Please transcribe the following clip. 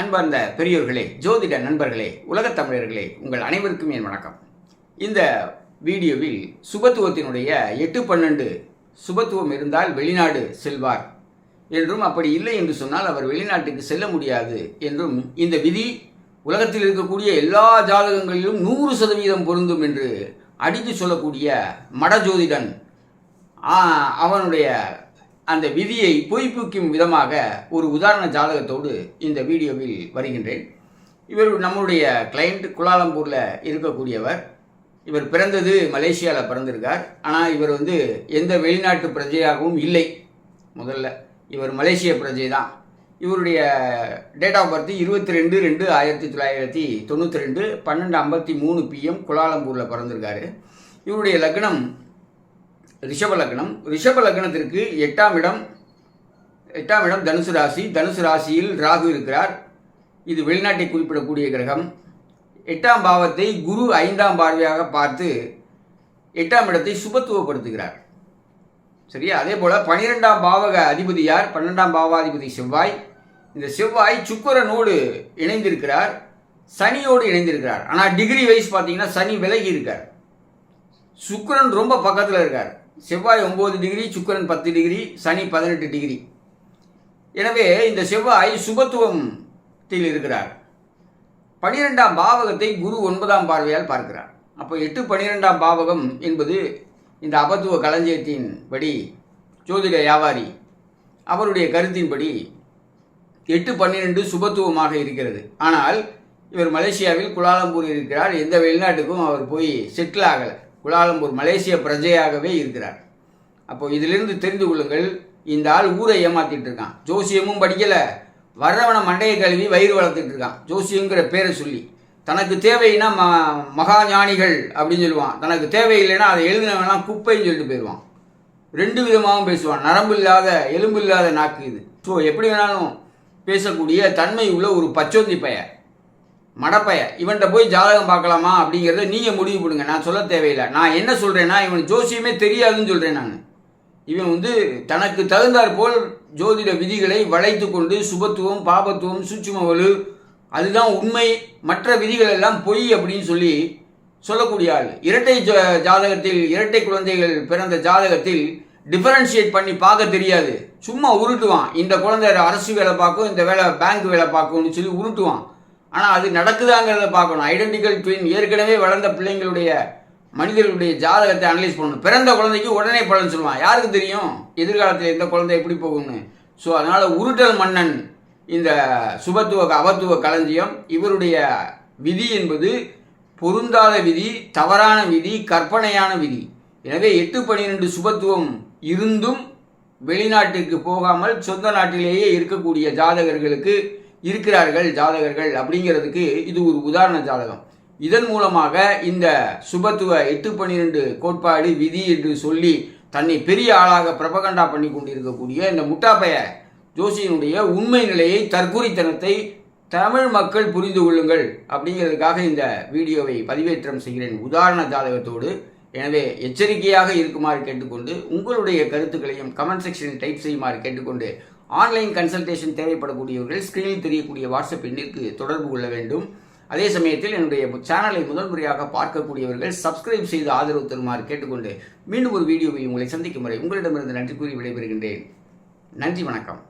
அன்பார்ந்த பெரியோர்களே ஜோதிட நண்பர்களே உலகத் தமிழர்களே உங்கள் அனைவருக்கும் என் வணக்கம். இந்த வீடியோவில் சுபத்துவத்தினுடைய எட்டு பன்னெண்டு சுபத்துவம் இருந்தால் வெளிநாடு செல்வார் என்றும் அப்படி இல்லை என்று சொன்னால் அவர் வெளிநாட்டுக்கு செல்ல முடியாது என்றும் இந்த விதி உலகத்தில் இருக்கக்கூடிய எல்லா ஜாதகங்களிலும் நூறு சதவீதம் பொருந்தும் என்று அடித்து சொல்லக்கூடிய மடஜோதிடன் ஜோதிடன் அவனுடைய அந்த விதியை பொய்ப்புக்கும் விதமாக ஒரு உதாரண ஜாதகத்தோடு இந்த வீடியோவில் வருகின்றேன். இவர் நம்முடைய கிளைண்ட் குலாலம்பூரில் இருக்கக்கூடியவர். இவர் பிறந்தது மலேசியாவில் பிறந்திருக்கார். ஆனால் இவர் வந்து எந்த வெளிநாட்டு பிரஜையாகவும் இல்லை. முதல்ல இவர் மலேசிய பிரஜை தான் இவருடைய டேட் ஆஃப் பர்த் இருபத்தி ரெண்டு ரெண்டு ஆயிரத்தி தொள்ளாயிரத்தி தொண்ணூற்றி ரெண்டு பன்னெண்டு ஐம்பத்தி மூணு பிஎம் குலாலம்பூரில் பிறந்திருக்காரு. இவருடைய லக்னம் ரிஷப லக்னம் ரிஷப லக்னத்திற்கு எட்டாம் இடம் எட்டாம் இடம் தனுசு ராசி. தனுசு ராசியில் ராகு இருக்கிறார். இது வெளிநாட்டை குறிப்பிடக்கூடிய கிரகம். எட்டாம் பாவத்தை குரு ஐந்தாம் பார்வையாக பார்த்து எட்டாம் இடத்தை சுபத்துவப்படுத்துகிறார். சரியா? அதே போல் பனிரெண்டாம் பாவக அதிபதி யார்? பன்னெண்டாம் பாவாதிபதி செவ்வாய். இந்த செவ்வாய் சுக்கரனோடு இணைந்திருக்கிறார். சனியோடு இணைந்திருக்கிறார். ஆனால் டிகிரி வைஸ் பார்த்தீங்கன்னா சனி விலகி இருக்கார். சுக்கரன் ரொம்ப பக்கத்தில் இருக்கார். செவ்வாய் ஒம்பது டிகிரி சுக்கிரன் பத்து டிகிரி சனி பதினெட்டு டிகிரி. எனவே இந்த செவ்வாய் சுபத்துவத்தில் இருக்கிறார். பனிரெண்டாம் பாவகத்தை குரு ஒன்பதாம் பார்வையால் பார்க்கிறார். அப்போ எட்டு பனிரெண்டாம் பாவகம் என்பது இந்த அபத்துவ களஞ்சியத்தின் படி ஜோதிட வியாபாரி அவருடைய கருத்தின்படி எட்டு பன்னிரெண்டு சுபத்துவமாக இருக்கிறது. ஆனால் இவர் மலேசியாவில் குலாலம்பூர் இருக்கிறார். எந்த வெளிநாட்டுக்கும் அவர் போய் செட்டில் ஆகலை. குலாலம்பூர் மலேசிய பிரஜையாகவே இருக்கிறார். அப்போ இதிலிருந்து தெரிந்து கொள்ளுங்கள் இந்த ஆள் ஊரை ஏமாத்திட்டு இருக்கான். ஜோசியமும் படிக்கலை. வர்றவனை மண்டையை கழுவி வயிறு வளர்த்துட்டு இருக்கான். ஜோசியங்கிற பேரை சொல்லி தனக்கு தேவைன்னா ம மகா ஞானிகள் அப்படின்னு சொல்லுவான். தனக்கு தேவையில்லைன்னா அதை எழுதினவெல்லாம் குப்பைன்னு சொல்லிட்டு போயிடுவான். ரெண்டு விதமாகவும் பேசுவான். நரம்பு இல்லாத எலும்பு இல்லாத நாக்கு இது. ஸோ எப்படி வேணாலும் பேசக்கூடிய தன்மை உள்ள ஒரு பச்சோந்தி பைய மடப்பைய இவன்கிட்ட போய் ஜாதகம் பார்க்கலாமா அப்படிங்கிறத நீங்கள் முடிவு பண்ணுங்க. நான் சொல்ல தேவையில்லை. நான் என்ன சொல்கிறேன்னா இவன் ஜோசியமே தெரியாதுன்னு சொல்கிறேன் நான். இவன் வந்து தனக்கு தகுந்தாற் போல் ஜோதிட விதிகளை வளைத்து கொண்டு சுபத்துவம் பாபத்துவம் சூட்சுமவலு அதுதான் உண்மை. மற்ற விதிகள் எல்லாம் பொய் அப்படின்னு சொல்லி சொல்லக்கூடிய ஆள். இரட்டை ஜாதகத்தில் இரட்டை குழந்தைகள் பிறந்த ஜாதகத்தில் டிஃபரன்ஷியேட் பண்ணி பார்க்க தெரியாது. சும்மா உருட்டுவான். இந்த குழந்தை அரசு வேலை பார்க்கும் இந்த வேலை பேங்க் வேலை பார்க்கும்னு சொல்லி உருட்டுவான். ஆனால் அது நடக்குதாங்கிறத பார்க்கணும். ஐடென்டிக்கல் ட்வின் ஏற்கனவே வளர்ந்த பிள்ளைங்களுடைய மனிதர்களுடைய ஜாதகத்தை அனலைஸ் பண்ணணும். பிறந்த குழந்தைக்கு உடனே பலன் சொல்லுவான். யாருக்கு தெரியும்? எதிர்காலத்தில் எந்த குழந்தை எப்படி போகும்னு. ஸோ அதனால் உருட்டல் மன்னன் இந்த சுபத்துவ அபத்துவ களஞ்சியம் இவருடைய விதி என்பது பொருந்தாத விதி தவறான விதி கற்பனையான விதி. எனவே எட்டு பன்னிரெண்டு சுபத்துவம் இருந்தும் வெளிநாட்டுக்கு போகாமல் சொந்த நாட்டிலேயே இருக்கக்கூடிய ஜாதகர்களுக்கு இருக்கிறார்கள் ஜாதகர்கள் அப்படிங்கிறதுக்கு இது ஒரு உதாரண ஜாதகம். இதன் மூலமாக இந்த சுபத்துவ எட்டு பன்னிரெண்டு கோட்பாடு விதி என்று சொல்லி தன்னை பெரிய ஆளாக பிரபகண்டா பண்ணி கொண்டிருக்கக்கூடிய இந்த முட்டாப்பைய ஜோசியினுடைய உண்மை நிலையை தற்கூரித்தனத்தை தமிழ் மக்கள் புரிந்து கொள்ளுங்கள் அப்படிங்கிறதுக்காக இந்த வீடியோவை பதிவேற்றம் செய்கிறேன் உதாரண ஜாதகத்தோடு. எனவே எச்சரிக்கையாக இருக்குமாறு கேட்டுக்கொண்டு உங்களுடைய கருத்துக்களையும் கமெண்ட் செக்ஷனில் டைப் செய்யுமாறு கேட்டுக்கொண்டு ஆன்லைன் கன்சல்டேஷன் தேவைப்படக்கூடியவர்கள் ஸ்க்ரீனில் தெரியக்கூடிய வாட்ஸ்அப் எண்ணிற்கு தொடர்பு கொள்ள வேண்டும். அதே சமயத்தில் என்னுடைய சேனலை முதல் முறையாக பார்க்கக்கூடியவர்கள் சப்ஸ்கிரைப் செய்து ஆதரவு தருமாறு கேட்டுக்கொண்டு மீண்டும் ஒரு வீடியோவில் உங்களை சந்திக்கும் வரை உங்களிடமிருந்து நன்றி கூறி விடைபெறுகின்றேன். நன்றி வணக்கம்.